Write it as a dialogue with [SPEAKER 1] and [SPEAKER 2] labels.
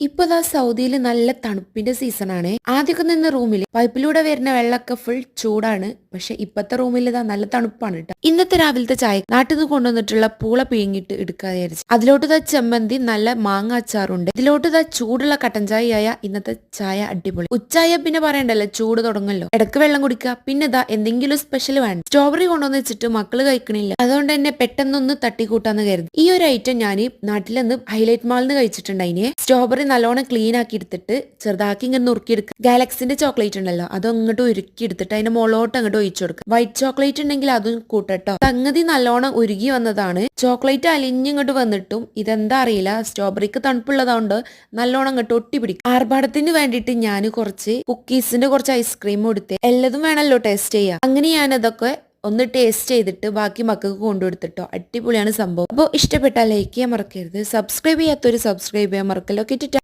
[SPEAKER 1] ഇപ്പതാ സൗദിയിൽ നല്ല തണുപ്പിന്റെ സീസണാണ്. ആദ്യമൊക്കെ നിന്ന റൂമിൽ പൈപ്പിലൂടെ വരുന്ന വെള്ളമൊക്കെ ഫുൾ ചൂടാണ്. പക്ഷെ ഇപ്പത്തെ റൂമിൽ ഇതാ നല്ല തണുപ്പാണ് കേട്ടോ. ഇന്നത്തെ രാവിലത്തെ ചായ നാട്ടിൽ നിന്ന് കൊണ്ടുവന്നിട്ടുള്ള പൂള പിഴിങ്ങിട്ട് എടുക്കാതെ വിചാരിച്ചു. അതിലോട്ട് താ ചെമ്മന്തി നല്ല മാങ്ങ അച്ചാറുണ്ട്. ഇതിലോട്ട് താ ചൂടുള്ള കട്ടൻ ചായയായ ഇന്നത്തെ ചായ അടിപൊളി. ഉച്ചായ പിന്നെ പറയണ്ടല്ലോ ചൂട് തുടങ്ങല്ലോ. ഇടയ്ക്ക് വെള്ളം കുടിക്കുക. പിന്നെ ഇതാ എന്തെങ്കിലും സ്പെഷ്യൽ വേണം. സ്ട്രോബെറി കൊണ്ടുവന്ന് വെച്ചിട്ട് മക്കൾ കഴിക്കണില്ല. അതുകൊണ്ട് തന്നെ പെട്ടെന്നൊന്ന് തട്ടിക്കൂട്ടാന്ന് കരുതി. ഈ ഒരു ഐറ്റം ഞാൻ നാട്ടിൽ നിന്ന് ഹൈലൈറ്റ് മാളിൽ നിന്ന് കഴിച്ചിട്ടുണ്ടായിനെ. സ്ട്രോബെറി നല്ലോണം ക്ലീൻ ആക്കി എടുത്തിട്ട് ചെറുതാക്കി ഇങ്ങനെ നുറുക്കി എടുക്കുക ഗാലക്സിന്റെ ചോക്ലേറ്റ് ഉണ്ടല്ലോ അത് അങ്ങോട്ട് ഉരുക്കി എടുത്തിട്ട് അതിന്റെ മുകളോട്ട് അങ്ങോട്ട് ഒഴിച്ചു കൊടുക്കുക വൈറ്റ് ചോക്ലേറ്റ് ഉണ്ടെങ്കിൽ അതും കൂട്ടട്ടോ തങ്ങതി നല്ലോണം ഉരുകി വന്നതാണ്. ചോക്ലേറ്റ് അലിഞ്ഞിങ്ങോട്ട് വന്നിട്ടും ഇതെന്താ അറിയില്ല. സ്ട്രോബെറിക്ക് തണുപ്പുള്ളതുകൊണ്ട് നല്ലോണം അങ്ങോട്ട് ഒട്ടിപ്പിടിക്കും ആർഭാടത്തിന് വേണ്ടിയിട്ട് ഞാൻ കുറച്ച് കുക്കീസിന്റെ കുറച്ച് ഐസ്ക്രീം കൊടുത്ത് എല്ലതും വേണമല്ലോ ടേസ്റ്റ് ചെയ്യാം അങ്ങനെ ഞാൻ അതൊക്കെ ഒന്ന് ടേസ്റ്റ് ചെയ്തിട്ട് ബാക്കി മക്കൾക്ക് കൊണ്ടുകൊടുത്തിട്ടോ. അടിപൊളിയാണ് സംഭവം. അപ്പോൾ ഇഷ്ടപ്പെട്ടാൽ ലൈക്ക് ചെയ്യാൻ മറക്കരുത്. സബ്സ്ക്രൈബ് ചെയ്യാത്തൊരു സബ്സ്ക്രൈബ് ചെയ്യാൻ മറക്കല്ലോ. കേട്ടിട്ട്